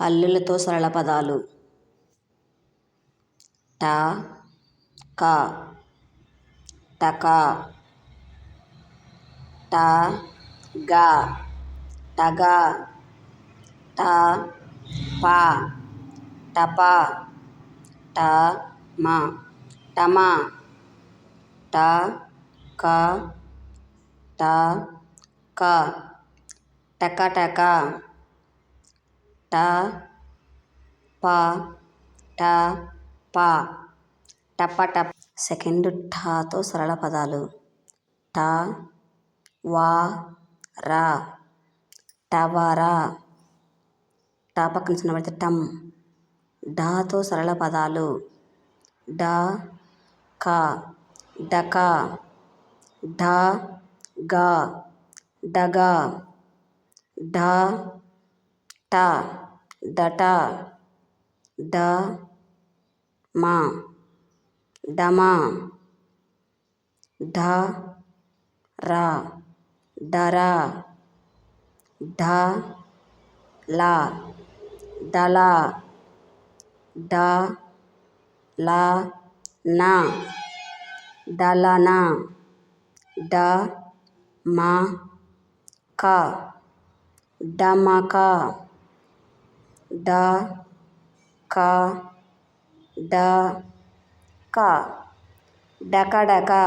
హల్లులతో సరళ పదాలు. ట క టక ట గ టగ ట ప టప ట మ టమ ట క ట క టకటక ట ప ట ప. టప టప. సెకండ్ ఠాతో సరళ పదాలు. ట వా రా. టవరా ట పక్కన చిన్న పడితే టమ్ డాతో సరళ పదాలు. డ క. డక ఢ గ. డగ ఢ टा डटा ड मा डमा ढ रा डरा ढ ला डला ड ला ना डलाना ड मा का डमाका। ड, का ड, का। डका डका।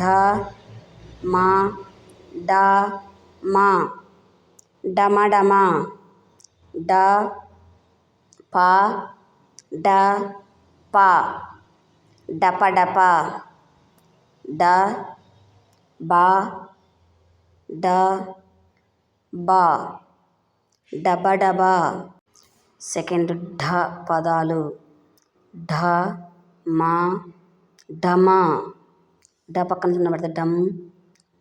ध, मा, ड, मा। डमा डमा। ड, पा ड, पा। डप डप। ड, बा ड, बा। డబడబ సెకండ్ ఢ పదాలు. ఢ మా ఢమా. డ పక్కన చిన్న పడితే డమ్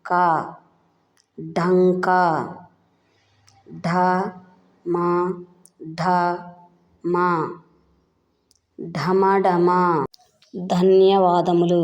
కా. ఢంకా. ఢ మా ఢ మా. ఢమఢమ ధన్యవాదములు.